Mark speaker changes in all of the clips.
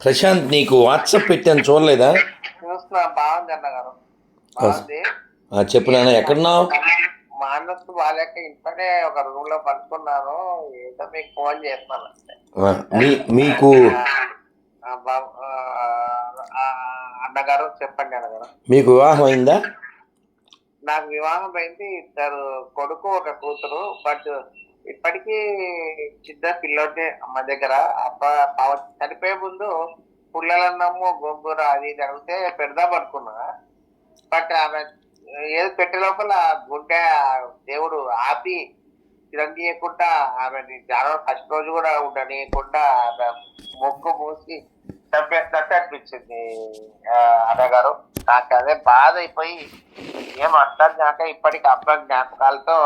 Speaker 1: ప్రశాంత్ నీకు వాట్సాప్ పెట్టాను చూడలేదా?
Speaker 2: చూస్తున్నా బాగుంది అన్నగారు. బాగుంది.
Speaker 1: ఆ, చెప్పు నాన్న ఎక్కడున్నావు?
Speaker 2: మా అన్నకు వాళ్ళకి ఇంట్లోనే ఒక రూమ్లో పడుకున్నాను. ఏదో మీకు ఫోన్
Speaker 1: మీ మీకు
Speaker 2: అన్నగారు చెప్పండి అన్నగారు.
Speaker 1: మీకు వివాహం అయిందా?
Speaker 2: నాకు వివాహం అయింది ఇద్దరు కొడుకు ఒక కూతురు బట్ ఇప్పటికీ చిన్న పిల్లోడి అమ్మ దగ్గర అబ్బ పావ- చనిపోయే ముందు పుల్లలన్నము గోంగూర అది ఇది అడిగితే పెడదాం అనుకున్నా. బట్ ఆమె ఏది పెట్టే లోపల గుండె దేవుడు ఆపి తిరగనీయకుండా ఆమెని జ్వరం ఫస్ట్ రోజు కూడా ఉండనీయకుండా ఆమె మొక్కు మూసి చంపేసినట్టు అనిపించింది అన్నగారు నాకు అదే బాధ అయిపోయి ఏం అర్థం కాక ఇప్పటికి అబ్బ జ్ఞాపకాలతో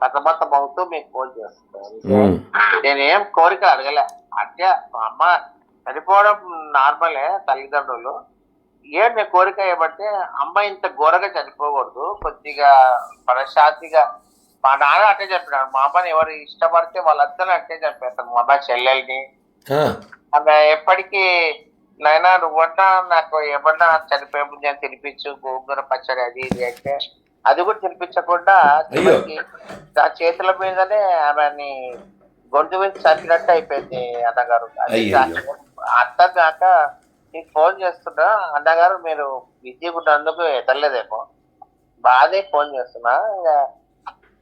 Speaker 2: సతమతం అవుతూ మీకు ఫోన్ చేస్తాను నేనేం కోరిక అడగలే. అంటే మా అమ్మ చనిపోవడం నార్మలే తల్లిదండ్రులు. ఏం నేను కోరిక ఏమంటే అమ్మ ఇంత ఘోరగా చనిపోకూడదు కొద్దిగా మనశ్శాంతిగా. మా నాన్న అట్టే చెప్పినాడు మా అమ్మని ఎవరు ఇష్టపడితే వాళ్ళందరూ అట్టే చంపేస్తాను మా అమ్మ చెల్లెల్ని. ఆమె ఎప్పటికీ నైనా నువ్వన్నా నాకు ఏమన్నా చనిపోయే ముందు తినిపించు గోంగూర పచ్చడి అది ఇది అంటే అది కూడా తినిపించకుండా నా చేతుల మీదనే ఆమెని గొంతు మీద చంపినట్టు అయిపోయింది అన్నగారు. అర్థం కాక నీకు ఫోన్ చేస్తున్నా. అన్నగారు మీరు బిజీగా ఉన్నందుకు ఎదలేదేమో బాధే ఫోన్ చేస్తున్నా. ఇంకా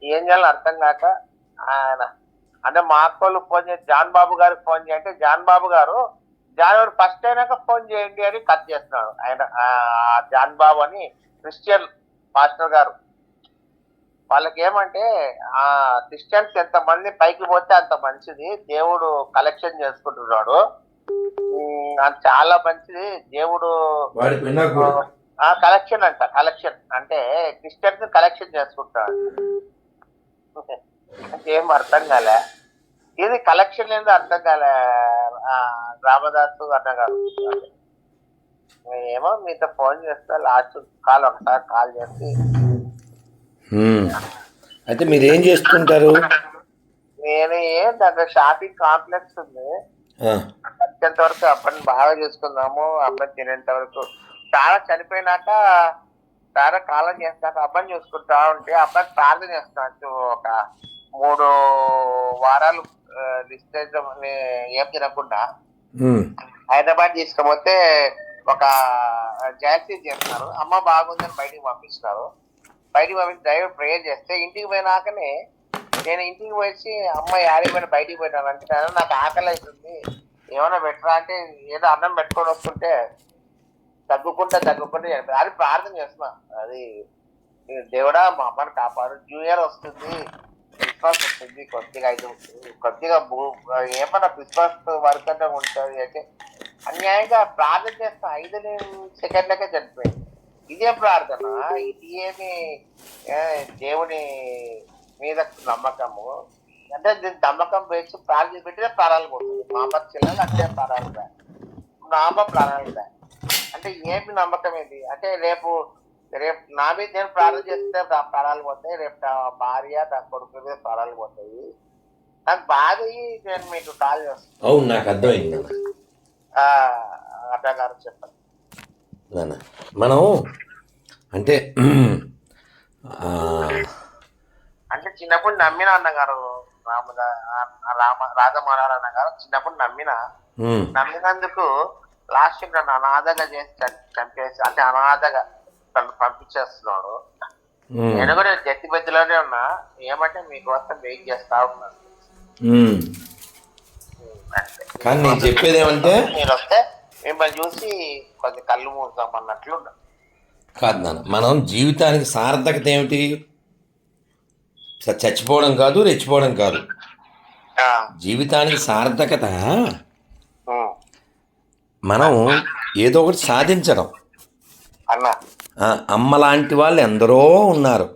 Speaker 2: ఏం చేయాలో అర్థం కాక ఆయన అంటే మా అక్కోళ్ళు ఫోన్ చేసి జాన్ బాబు గారికి ఫోన్ చేయంటే జాన్ బాబు గారు జనవరి ఫస్ట్ అయినాక ఫోన్ చేయండి అని కట్ చేస్తున్నాడు. ఆయన ఆ, జాన్ బాబు అని క్రిస్టియన్ పాస్టర్ గారు. వాళ్ళకి ఏమంటే ఆ క్రిస్టియన్స్ ఎంత మంది పైకి పోతే అంత మంచిది దేవుడు కలెక్షన్ చేసుకుంటున్నాడు. చాలా మంచిది దేవుడు కలెక్షన్ అంట కలెక్షన్. అంటే క్రిస్టియన్స్ కలెక్షన్ చేసుకుంటాడు ఏం అర్థం కాలే. ఇది కలెక్షన్ ఏందో అర్థం కాలే ఆ, రామదాసు అన్నగారు. ఏమో మీతో ఫోన్ చేస్తే లాస్ట్ కాల్ ఒకసారి కాల్ చేసి.
Speaker 1: అయితే మీరు ఏం చేస్తుంటారు?
Speaker 2: నేను దగ్గర షాపింగ్ కాంప్లెక్స్ ఉంది. వచ్చేంత వరకు అబ్బాయిని బాగా చూసుకుందాము అబ్బాయి తినేంత వరకు. చాలా చనిపోయినాక చాలా కాలం చేస్తాక అబ్బాయిని చూసుకుంటా ఉంటే అబ్బాయి ప్రార్థన చేస్తాను ఒక మూడు వారాలు డిస్టెన్స్ ఏం తినకుండా. హైదరాబాద్ తీసుకుపోతే ఒక జాస్తి చేస్తున్నారు. అమ్మ బాగుందని బయటికి పంపిస్తున్నారు. బయటికి పంపించి డ్రైవర్ ప్రేయర్ చేస్తే ఇంటికి పోయినాకనే నేను ఇంటికి వచ్చి అమ్మ యాడికి బయటికి పోయినాను అంటే నాకు ఆకలి అవుతుంది ఏమైనా పెట్టరా అంటే ఏదో అన్నం పెట్టుకొని వస్తుంటే తగ్గుకుంటే తగ్గుకుంటే అది ప్రార్థన చేస్తున్నా. అది దేవుడా మా అమ్మని కాపాడు. న్యూ ఇయర్ వస్తుంది. క్రిస్మస్ వస్తుంది. కొద్దిగా అయితే కొద్దిగా ఏమన్నా క్రిస్మస్ వరకు అంటే ఉంటుంది అంటే అన్యాయంగా ప్రార్థన చేస్తా ఐదు సెకండ్లకే చనిపోయింది. ఇదే ప్రార్థన. ఇది ఏమి దేవుని మీద నమ్మకము? అంటే దీని నమ్మకం వేసి ప్రార్థన పెట్టిన ప్రాణాలు పోతుంది మా చిల్లలు అంటే ప్రాణాలు రా. ప్రాణాలు రా. అంటే ఏమి నమ్మకం ఇది? అంటే రేపు రేపు నా మీద నేను ప్రార్థన చేస్తే నా ప్రాణాలు పోతాయి. రేపు నా భార్య నా కొడుకు మీద ప్రాణాలు పోతాయి. నాకు బాధ అయ్యి నేను మీకు కాల్ చేస్తాను.
Speaker 1: అవును నాకు అర్థమైంది
Speaker 2: చెప్పండి.
Speaker 1: నాన్న మనం అంటే
Speaker 2: అంటే చిన్నప్పుడు నమ్మిన అన్నగారు రామద రామ రాజమహారాజు అన్నగారు చిన్నప్పుడు నమ్మిన నమ్మినందుకు లాస్ట్ నన్ను అనాథగా చేసి చంపేసి అంటే అనాథగా తను పంపించేస్తున్నాడు. నేను కూడా జట్టి బెద్దులోనే ఉన్నా ఏమంటే మీకోసం వెయిట్ చేస్తా ఉన్నాను.
Speaker 1: కానీ నేను చెప్పేది ఏమంటే
Speaker 2: మీరు వస్తే మిమ్మల్ని చూసి కొద్ది కళ్ళు మూసాం అన్నట్లు.
Speaker 1: కాదు నాన్న మనం జీవితానికి సార్థకత ఏమిటి? చచ్చిపోవడం కాదు రెచ్చిపోవడం కాదు. జీవితానికి సార్థకత మనం ఏదో ఒకటి సాధించడం. అమ్మ లాంటి వాళ్ళు ఎందరో ఉన్నారు.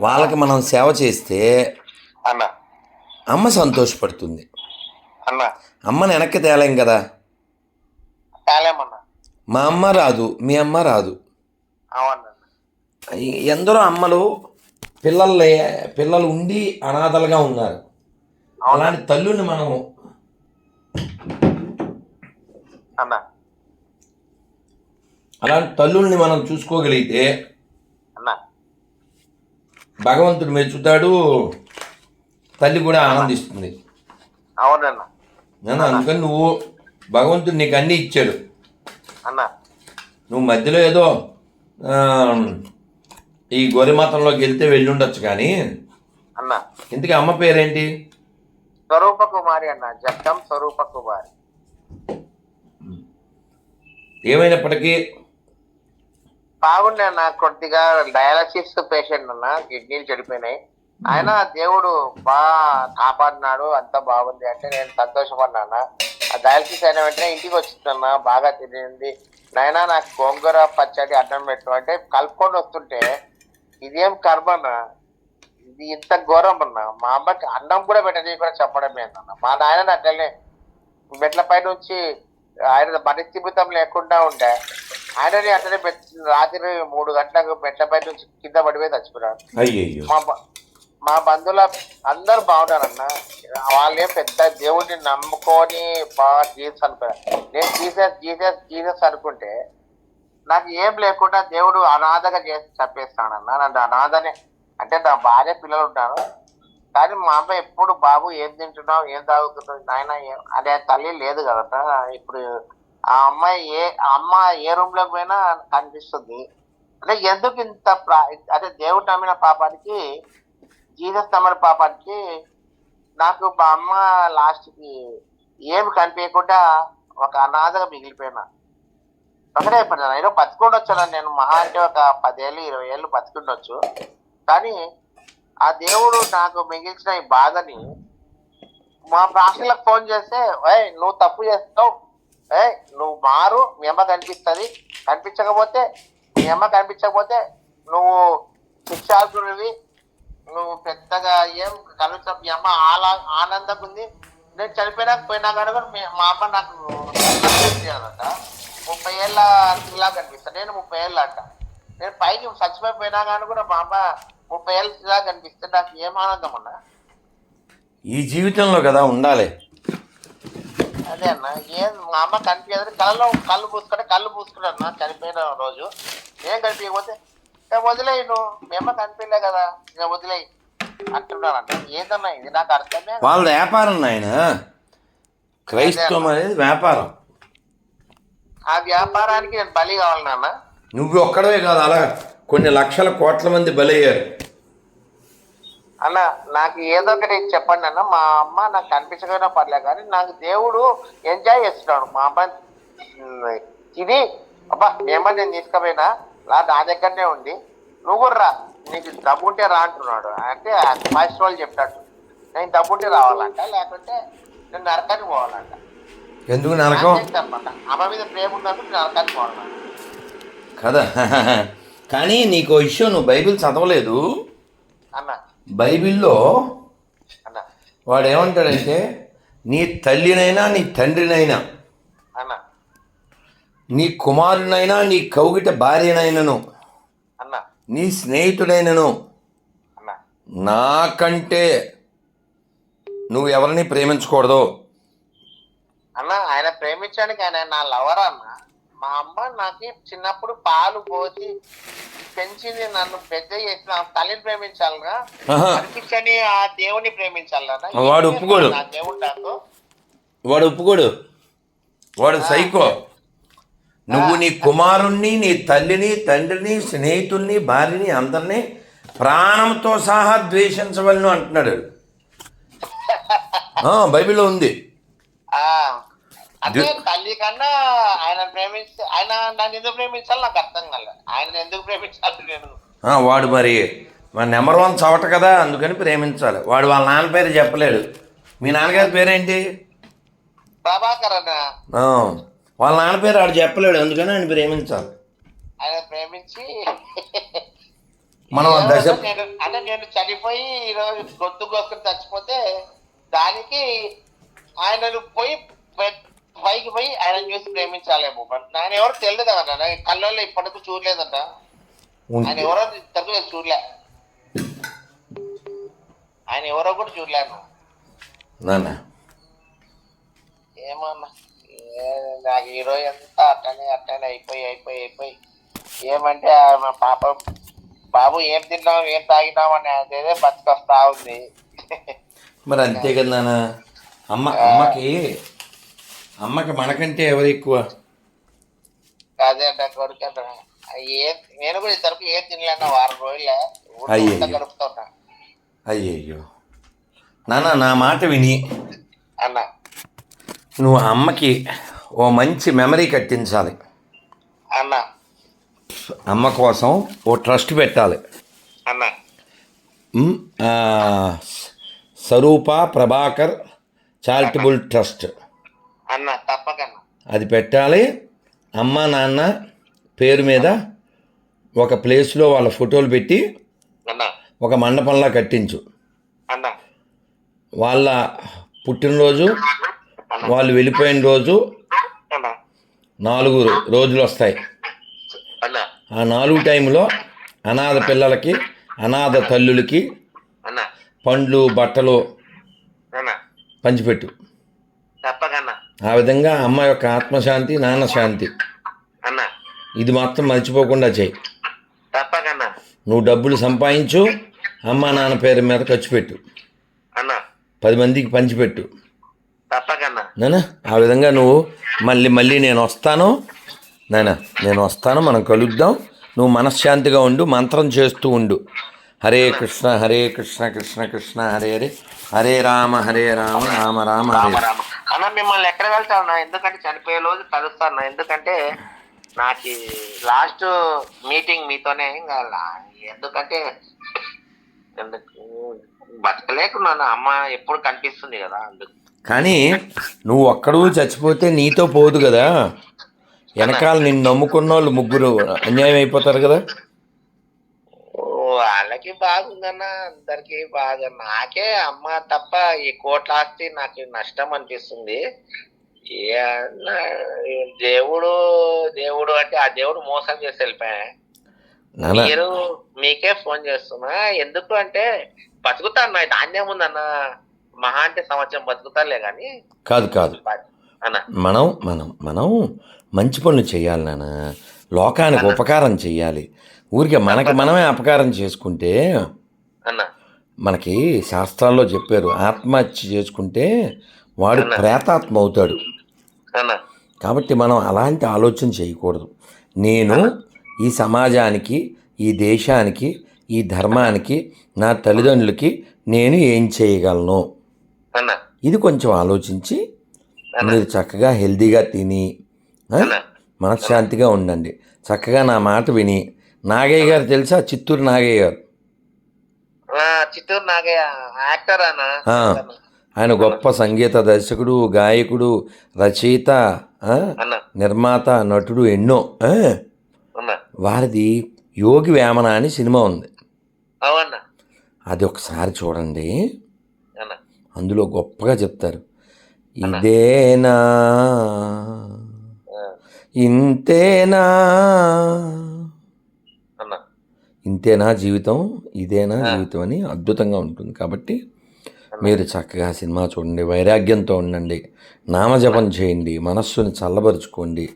Speaker 1: వాళ్ళకి మనం సేవ చేస్తే
Speaker 2: అన్నా.
Speaker 1: అమ్మ సంతోషపడుతుంది.
Speaker 2: అన్నా.
Speaker 1: అమ్మని వెనక్కి తేలేం కదా? మా అమ్మ రాదు మీ అమ్మ రాదు. ఎందరో అమ్మలు పిల్లలు పిల్లలు ఉండి అనాథలుగా ఉన్నారు. అలాంటి తల్లుని మనం
Speaker 2: అన్న.
Speaker 1: అలాంటి తల్లుల్ని మనం చూసుకోగలిగితే
Speaker 2: అన్న.
Speaker 1: భగవంతుడు మెచ్చుతాడు తల్లి కూడా ఆనందిస్తుంది.
Speaker 2: అవునన్న.
Speaker 1: నాన్న అందుకని నువ్వు భగవంతుడు నీకు అన్నీ ఇచ్చాడు.
Speaker 2: అన్న
Speaker 1: నువ్వు మధ్యలో ఏదో ఈ గొర్రె మతంలోకి వెళ్తే వెళ్ళి ఉండొచ్చు కానీ
Speaker 2: అన్న
Speaker 1: ఇంతకీ అమ్మ పేరేంటి?
Speaker 2: స్వరూప కుమారి అన్న జగం స్వరూప కుమారి.
Speaker 1: ఏమైనప్పటికీ?
Speaker 2: బాగుండే అన్న కొద్దిగా డయాలసిస్ పేషెంట్ అన్న కిడ్నీలు చెడిపోయినాయి. ఆయన దేవుడు బాగా కాపాడినాడు అంతా బాగుంది అంటే నేను సంతోషపడినా ఆ డయాలసిస్ అయిన వెంటనే ఇంటికి వచ్చిందన్న బాగా తిరిగింది. నాయనా నాకు గోంగూర పచ్చడి అన్నం పెట్టు అంటే కలుపుకొని వస్తుంటే ఇదేం కర్మ అన్న ఇది ఇంత ఘోరం అన్న మా అమ్మకి అన్నం కూడా పెట్టని కూడా చెప్పడమే అన్న మా నాయన అట్లనే మెట్ల పై నుంచి ఆయన పరిస్థితం లేకుండా ఉండే. ఆయనని అట్లనే పెట్టి రాత్రి మూడు గంటలకు మెట్ల పై నుంచి కింద పడిపోయి చచ్చిపోయాడు మా మా బంధువుల అందరు బాగున్నారన్న. వాళ్ళే పెద్ద దేవుడిని నమ్ముకొని బాగా జీసస్ అనుకున్నారు. నేను జీసస్ జీసస్ జీసస్ అనుకుంటే నాకు ఏం లేకుండా దేవుడు అనాథగా చేసి చెప్పేస్తానన్న నన్ను అనాథనే అంటే నా భార్య పిల్లలు ఉంటారు. కానీ మా అమ్మ ఎప్పుడు బాబు ఏం తింటున్నావు? ఏం తాగుతున్నావు? నాయన అదే తల్లి లేదు కదట. ఇప్పుడు ఆ అమ్మాయి ఏ ఆ అమ్మ ఏ రూమ్ పోయినా కనిపిస్తుంది. అంటే ఎందుకు ఇంత ప్రా అదే దేవుడు నమ్మిన పాపానికి జీసస్ నమ్మిన పాపానికి నాకు మా అమ్మ లాస్ట్కి ఏమి కనిపించకుండా ఒక అనాథగా మిగిలిపోయినా. ఒకటే అయిపోయినా నేను బతికుండొచ్చు నేను మహా అంటే ఒక పదేళ్ళు ఇరవై ఏళ్ళు బతుకుండొచ్చు. కానీ ఆ దేవుడు నాకు మిగిల్చిన ఈ బాధని మా ప్రాణులకు ఫోన్ చేస్తే ఏ నువ్వు తప్పు చేస్తావు. ఏ నువ్వు మారు మీ అమ్మ కనిపిస్తుంది. కనిపించకపోతే మీ అమ్మ కనిపించకపోతే నువ్వు శిక్షార్జునివి నువ్వు పెద్దగా ఏం కనిపించ మీ అమ్మ ఆలా ఆనందంగా ఉంది. నేను చనిపోయినాక పోయినా కానీ కూడా మీ- అమ్మ నాకు ముప్పై ఏళ్ళ ఇలా కనిపిస్తా. నేను ముప్పై ఏళ్ళు అంట. నేను పైకి చచ్చిపోయిపోయినా కానీ కూడా మా అమ్మ ముప్పై ఏళ్ళ ఇలా కనిపిస్తే నాకు ఏం ఆనందం ఉన్నా
Speaker 1: ఈ జీవితంలో కదా ఉండాలి.
Speaker 2: అదే అన్న ఏం మా అమ్మ కనిపించదు. కళ్ళలో కళ్ళు పూసుకుంటే కళ్ళు పూసుకుంటా అన్న చనిపోయిన రోజు. ఏం కనిపించకపోతే వదిలేయి నువ్వు. మీ అమ్మ కనిపించలే కదా. ఇక వదిలేయి. అంటున్నాను అన్న ఏందన్నా ఇది? నాకు అర్థమే.
Speaker 1: వాళ్ళ వ్యాపారం నాయన. క్రైస్తవం అనేది వ్యాపారం.
Speaker 2: ఆ వ్యాపారానికి నేను బలి కావాలి నాన్న.
Speaker 1: నువ్వు ఒక్కడవే కాదు అలా కొన్ని లక్షల కోట్ల మంది బలయ్యారు.
Speaker 2: అన్న నాకు ఏదో ఒకటి చెప్పండి అన్న. మా అమ్మ నాకు కనిపించకపోయినా పర్లే కానీ నాకు దేవుడు ఎంజాయ్ చేస్తున్నాడు. మా అమ్మ ఇది అబ్బా అమ్మ నేను తీసుకుపోయినా లా నా దగ్గరనే ఉంది నువ్వు కూడా రా. నీకు దమ్ముంటే రా అంటున్నాడు. అంటే ఫస్ట్ వాళ్ళు చెప్పినట్టు నేను దమ్ముంటే రావాలంట లేకుంటే నేను నరకానికి పోవాలంట.
Speaker 1: ఎందుకు నరకం?
Speaker 2: అమ్మ మీద ప్రేమ ఉన్నప్పుడు నరకానికి పోవాలంట.
Speaker 1: కదా? కానీ నీకు ఓ విషయం నువ్వు బైబిల్ చదవలేదు.
Speaker 2: అన్న.
Speaker 1: బైబిల్లో
Speaker 2: అన్న.
Speaker 1: వాడు ఏమంటాడంటే నీ తల్లినైనా నీ తండ్రినైనా నీ కుమారునైనా నీ కౌగిట భార్యనైనను
Speaker 2: అన్న.
Speaker 1: నీ స్నేహితుడైనను
Speaker 2: అన్న.
Speaker 1: నాకంటే నువ్వు ఎవరిని ప్రేమించకూడదు.
Speaker 2: అన్న ఆయన ప్రేమించడానికి ఆయన నా లవర్ అన్న. మా అమ్మ నాకు చిన్నప్పుడు పాలు పోసి పెంచింది నన్ను పెద్ద చేసిన తల్లిని ప్రేమించాలనా?
Speaker 1: ఆహా.
Speaker 2: కనిపించని ఆ దేవుని ప్రేమించాలనా?
Speaker 1: వాడు ఒప్పుకోడు.
Speaker 2: దేవుడు
Speaker 1: వాడు ఒప్పుకోడు. వాడు సైకో. నువ్వు నీ కుమారుణ్ణి నీ తల్లిని తండ్రిని స్నేహితుల్ని భార్యని అందరినీ ప్రాణంతో సహా ద్వేషించవలను అంటున్నాడు. ఆ, బైబిల్లో ఉంది.
Speaker 2: అంటే తల్లి కన్నా ఆయన ప్రేమించి ఆయన నన్ను ఎందుకు ప్రేమించాలి నాకు అర్థం ఆయన ఎందుకు ప్రేమించాలి నేను?
Speaker 1: వాడు మరి మన నెంబర్ వన్ చవట కదా అందుకని ప్రేమించాలి. వాడు వాళ్ళ నాన్న పేరు చెప్పలేడు. మీ నాన్నగారి పేరేంటి?
Speaker 2: ప్రభాకర్ అన్న
Speaker 1: వాళ్ళ నాన్న పేరు ఆడు చెప్పలేడు అందుకని ఆయన ప్రేమించాలి
Speaker 2: ఆయన ప్రేమించి
Speaker 1: మనం దశ
Speaker 2: నేను అంటే నేను చనిపోయి ఈరోజు గొంతు కోసుకుని చచ్చిపోతే దానికి ఆయనను పోయి పైకి పోయి ఆయన చూసి ప్రేమించాలేమో. ఆయన ఎవరో తెలియదు కదా. కళ్ళల్లో ఇప్పటికీ చూడలేదంట. ఆయన. ఎవరో నేను చూడలే. ఆయన ఎవరో కూడా చూడలేను
Speaker 1: నాన్న.
Speaker 2: ఏమన్నా నాకు ఈరోజు అంతా అట్టనే అట్టనే అయిపోయి అయిపోయి అయిపోయి. ఏమంటే మా పాప బాబు ఏం తిన్నావు ఏం తాగినావు? అని అదేదే బతికొస్తా ఉంది.
Speaker 1: మరి అంతే కదా అమ్మ అమ్మకి అమ్మకి మనకంటే ఎవరు ఎక్కువ?
Speaker 2: అదే అంటే కొడుకు ఏం నేను కూడా ఇద్దరికి ఏం తినలేను వారం రోజులే. ఊరికే గడుపుతున్నా
Speaker 1: అయ్యయ్యో. నాన్న నా మాట విని.
Speaker 2: అన్న.
Speaker 1: నువ్వు అమ్మకి ఓ మంచి మెమరీ కట్టించాలి.
Speaker 2: అన్న.
Speaker 1: అమ్మ కోసం ఓ ట్రస్ట్ పెట్టాలి.
Speaker 2: అన్న.
Speaker 1: Swaroopa Prabhakar charitable trust.
Speaker 2: అన్న తప్పకన్నా.
Speaker 1: అది పెట్టాలి. అమ్మ నాన్న పేరు మీద ఒక ప్లేస్లో వాళ్ళ ఫోటోలు పెట్టి
Speaker 2: అన్న.
Speaker 1: ఒక మండపంలా కట్టించు.
Speaker 2: అన్న.
Speaker 1: వాళ్ళ పుట్టినరోజు వాళ్ళు వెళ్ళిపోయిన రోజు నాలుగు రోజులు వస్తాయి. ఆ నాలుగు టైంలో అనాథ పిల్లలకి అనాథ తల్లులకి పండ్లు బట్టలు పంచిపెట్టు. ఆ విధంగా అమ్మ యొక్క ఆత్మశాంతి నాన్న శాంతి
Speaker 2: అన్న.
Speaker 1: ఇది మాత్రం మర్చిపోకుండా చేయి. నువ్వు డబ్బులు సంపాదించు అమ్మ నాన్న పేరు మీద ఖర్చు పెట్టు. పది మందికి పంచిపెట్టు. నానా ఆ విధంగా నువ్వు మళ్ళీ మళ్ళీ నేను వస్తాను. నాయనా నేను వస్తాను మనం కలుద్దాం. నువ్వు మనశ్శాంతిగా ఉండు మంత్రం చేస్తూ ఉండు. హరే కృష్ణ హరే కృష్ణ కృష్ణ కృష్ణ హరే హరే. హరే రామ హరే రామ రామ రామ హరే హరే.
Speaker 2: అన్న మిమ్మల్ని ఎక్కడ వెళ్తాను ఎందుకంటే చనిపోయే రోజు కలుస్తాను ఎందుకంటే నాకు లాస్ట్ మీటింగ్ మీతోనే ఇంకా ఎందుకంటే ఎందుకు బతకలేకున్నాను. అమ్మ ఎప్పుడు కనిపిస్తుంది కదా అందుకు.
Speaker 1: కానీ నువ్వు ఒక్కడు చచ్చిపోతే నీతో పోదు కదా. వెనకాల నిన్ను నమ్ముకున్న వాళ్ళు ముగ్గురు అన్యాయం అయిపోతారు కదా.
Speaker 2: వాళ్ళకి బాగుందన్న అందరికి బాగా నాకే అమ్మ తప్ప ఈ కోట్ల ఆస్తి నాకు నష్టం అనిపిస్తుంది. దేవుడు దేవుడు అంటే ఆ దేవుడు మోసం చేసి వెళ్ళిపోయా మీరు మీకే ఫోన్ చేస్తున్నా. ఎందుకు అంటే బతుకుతాను ధాన్యం ఉందన్న. మహా అంటే సంవత్సరం బతుకుతాలే కానీ
Speaker 1: కాదు కాదు. మనం మనం మనం మంచి పనులు చేయాలి నాన్న. లోకానికి ఉపకారం చేయాలి. ఊరికే మనకి మనమే అపకారం చేసుకుంటే మనకి శాస్త్రాల్లో చెప్పారు ఆత్మహత్య చేసుకుంటే వాడు ప్రేతాత్మ అవుతాడు. కాబట్టి మనం అలాంటి ఆలోచన చేయకూడదు. నేను ఈ సమాజానికి ఈ దేశానికి ఈ ధర్మానికి నా తల్లిదండ్రులకి నేను ఏం చేయగలను? ఇది కొంచెం ఆలోచించి మీరు చక్కగా హెల్తీగా తిని మనశ్శాంతిగా ఉండండి. చక్కగా నా మాట విని. నాగయ్య గారు తెలుసా? చిత్తూరు నాగయ్య గారు.
Speaker 2: చిత్తూరు నాగయ్య యాక్టర్.
Speaker 1: ఆయన గొప్ప సంగీత దర్శకుడు గాయకుడు రచయిత నిర్మాత నటుడు ఎన్నో వారిది యోగి వేమన అని సినిమా ఉంది. అది ఒకసారి చూడండి. అందులో గొప్పగా చెప్తారు. ఇదేనా? ఇంతేనా?
Speaker 2: అన్న.
Speaker 1: ఇంతేనా జీవితం? ఇదేనా జీవితం? అని అద్భుతంగా ఉంటుంది. కాబట్టి మీరు చక్కగా సినిమా చూడండి వైరాగ్యంతో ఉండండి నామజపం చేయండి మనస్సుని చల్లబరుచుకోండి?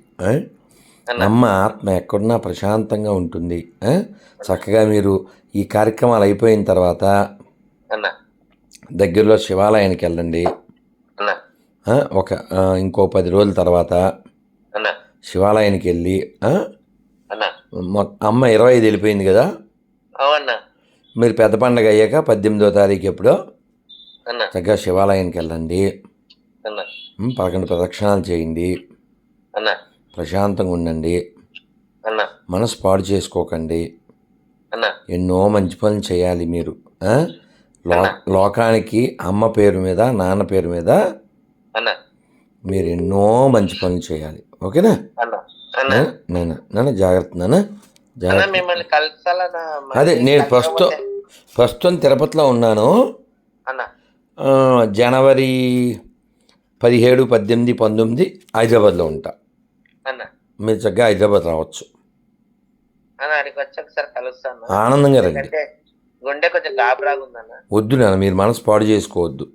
Speaker 1: నమ్మ ఆత్మ ఎక్కడున్నా ప్రశాంతంగా ఉంటుంది? చక్కగా మీరు ఈ కార్యక్రమాలు అయిపోయిన తర్వాత
Speaker 2: అన్న.
Speaker 1: దగ్గరలో శివాలయానికి వెళ్ళండి? ఒక ఇంకో పది రోజుల తర్వాత శివాలయానికి వెళ్ళి అమ్మ ఇరవై ఐదు వెళ్ళిపోయింది కదా? మీరు పెద్ద పండగ అయ్యాక పద్దెనిమిదో తారీఖు ఎప్పుడో చక్కగా శివాలయానికి వెళ్ళండి. పదకొండు ప్రదక్షిణాలు చేయండి. ప్రశాంతంగా ఉండండి. మనసు పాడు చేసుకోకండి. ఎన్నో మంచి పనులు చేయాలి మీరు లోకానికి అమ్మ పేరు మీద నాన్న పేరు మీద
Speaker 2: అన్న.
Speaker 1: మీరు ఎన్నో మంచి పనులు చేయాలి. ఓకేనా? నాన్న. నాన్న జాగ్రత్త నాన్న. జాగ్రత్త. అదే నేను ప్రస్తుతం ప్రస్తుతం తిరుపతిలో ఉన్నాను. జనవరి పదిహేడు పద్దెనిమిది పంతొమ్మిది హైదరాబాద్లో ఉంటా.
Speaker 2: అన్న.
Speaker 1: మీరు చక్కగా హైదరాబాద్ రావచ్చు. ఆనందంగా రండి.
Speaker 2: గుండె కొంచెం గాబరాగా ఉందన్న.
Speaker 1: వద్దు నాన్న మీరు మనసు పాడు చేసుకోవద్దు.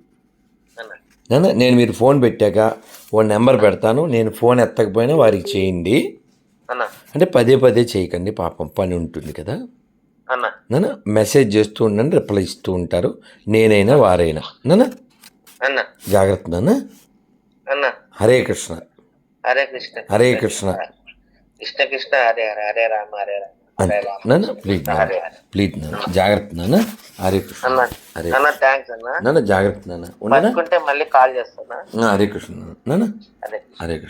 Speaker 1: నాన్న నేను మీరు ఫోన్ పెట్టాక ఓ నెంబర్ పెడతాను నేను ఫోన్ ఎత్తకపోయినా వారికి చేయండి.
Speaker 2: అన్న.
Speaker 1: అంటే పదే పదే చేయకండి పాపం పని ఉంటుంది కదా. నాన్న మెసేజ్ చేస్తూ ఉండండి రిప్లై ఇస్తూ ఉంటారు. నేనైనా వారైనా. నాన్న.
Speaker 2: అన్న.
Speaker 1: జాగ్రత్త నాన్న.
Speaker 2: అన్న.
Speaker 1: హరే కృష్ణ.
Speaker 2: హరే కృష్ణ.
Speaker 1: హరే కృష్ణ.
Speaker 2: కృష్ణ కృష్ణ హరే హరే హరే రామ హరే రామ. హరే రామ.
Speaker 1: నాన్న ప్లీజ్ నాన్న.
Speaker 2: హరే హరే
Speaker 1: ప్లీజ్ నాన్న. జాగ్రత్త నాన్న. హరే కృష్ణ.
Speaker 2: అన్న
Speaker 1: హరే నాన్న జాగ్రత్త నాన్న. ఉండనా
Speaker 2: బతుకుంటే మళ్ళీ కాల్ చేస్తానా?
Speaker 1: హరే కృష్ణ నాన్న.
Speaker 2: అదే.
Speaker 1: హరే కృష్ణ.